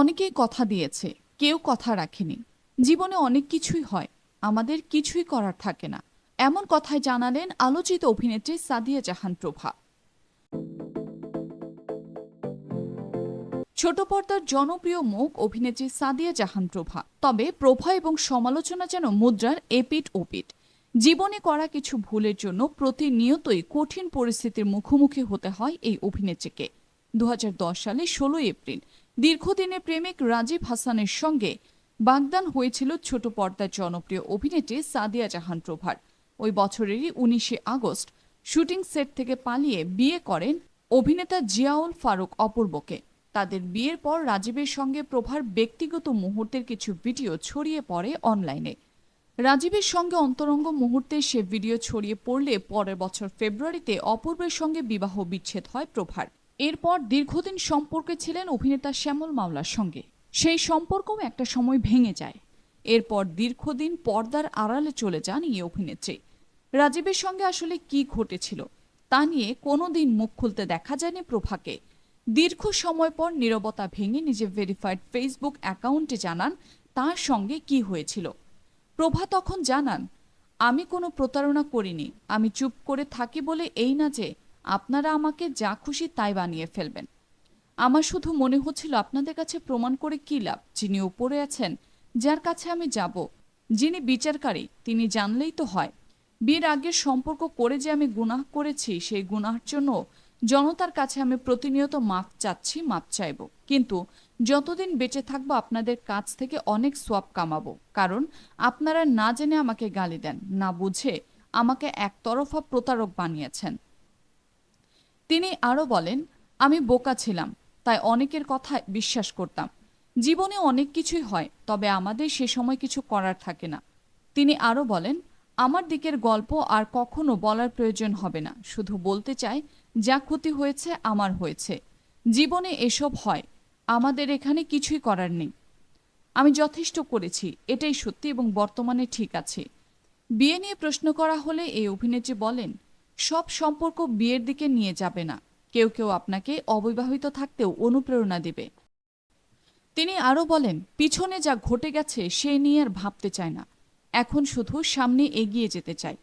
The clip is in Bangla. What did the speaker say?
অনেকেই কথা দিয়েছে, কেউ কথা রাখেনি। জীবনে অনেক কিছুই হয়, আমাদের কিছুই করার থাকে না। এমন কথাই জানালেন আলোচিত অভিনেত্রী সাদিয়া জাহান প্রভা। ছোট পর্দার জনপ্রিয় মুখ অভিনেত্রী সাদিয়া জাহান প্রভা। তবে প্রভা এবং সমালোচনা যেন মুদ্রার এপিট ওপিট জীবনে করা কিছু ভুলের জন্য প্রতিনিয়তই কঠিন পরিস্থিতির মুখোমুখি হতে হয় এই অভিনেত্রীকে। দু হাজার দশ সালে ষোলোই এপ্রিল দীর্ঘদিনের প্রেমিক রাজীব হাসানের সঙ্গে বাগদান হয়েছিল ছোট পর্দার জনপ্রিয় অভিনেত্রী সাদিয়া জাহান প্রভার। ওই বছরেরই উনিশে আগস্ট শুটিং সেট থেকে পালিয়ে বিয়ে করেন অভিনেতা জিয়াউল ফারুক অপূর্বকে। তাদের বিয়ের পর রাজীবের সঙ্গে প্রভার ব্যক্তিগত মুহূর্তের কিছু ভিডিও ছড়িয়ে পড়ে অনলাইনে। রাজীবের সঙ্গে অন্তরঙ্গ মুহূর্তে সে ভিডিও ছড়িয়ে পড়লে পরের বছর ফেব্রুয়ারিতে অপূর্বের সঙ্গে বিবাহ বিচ্ছেদ হয় প্রভার। এরপর দীর্ঘদিন সম্পর্কে ছিলেন অভিনেতা শ্যামল মাওলার সঙ্গে। সেই সম্পর্কও একটা সময় ভেঙে যায়। এরপর দীর্ঘদিন পর্দার আড়ালে চলে যান এই অভিনেত্রী। রাজীবের সঙ্গে আসলে কি ঘটেছিল, তা নিয়ে কোনোদিন মুখ খুলতে দেখা যায়নি প্রভাকে। দীর্ঘ সময় পর নীরবতা ভেঙে নিজের ভেরিফাইড ফেসবুক অ্যাকাউন্টে জানান তার সঙ্গে কি হয়েছিল। প্রভা তখন জানান, আমি কোনো প্রতারণা করিনি, আমি চুপ করে থাকি বলে এই না যে আপনারা আমাকে যা খুশি তাই বানিয়ে ফেলবেন। আমার শুধু মনে হচ্ছিল আপনাদের কাছে প্রমাণ করে কী লাভ, যিনি উপরে আছেন, যার কাছে আমি যাব, যিনি বিচারকারী, তিনি জানলেই তো হয়। বিয়ের আগের সম্পর্ক করে যে আমি গুনাহ করেছি, সেই গুনাহর জন্য জনতার কাছে আমি প্রতিনিয়ত মাপ চাচ্ছি, মাপ চাইব। কিন্তু যতদিন বেঁচে থাকব, আপনাদের কাছ থেকে অনেক সোয়াব কামাবো। কারণ আপনারা না জেনে আমাকে গালি দেন, না বুঝে আমাকে একতরফা প্রতারক বানিয়েছেন। তিনি আরও বলেন, আমি বোকা ছিলাম, তাই অনেকের কথা বিশ্বাস করতাম। জীবনে অনেক কিছুই হয়, তবে আমাদের সে সময় কিছু করার থাকে না। তিনি আরও বলেন, আমার দিকের গল্প আর কখনো বলার প্রয়োজন হবে না। শুধু বলতে চাই, যা ক্ষতি হয়েছে, আমার হয়েছে। জীবনে এসব হয়, আমাদের এখানে কিছুই করার নেই। আমি যথেষ্ট করেছি, এটাই সত্যি এবং বর্তমানে ঠিক আছে। বিয়ে নিয়ে প্রশ্ন করা হলে এই অভিনেত্রী বলেন সব সম্পর্ক বিয়ের দিকে নিয়ে যাবে না। কেউ কেউ আপনাকে অবিবাহিত থাকতেও অনুপ্রেরণা দেবে। তিনি আরও বলেন, পিছনে যা ঘটে গেছে, সে নিয়ে আর ভাবতে চায় না। এখন শুধু সামনে এগিয়ে যেতে চাই।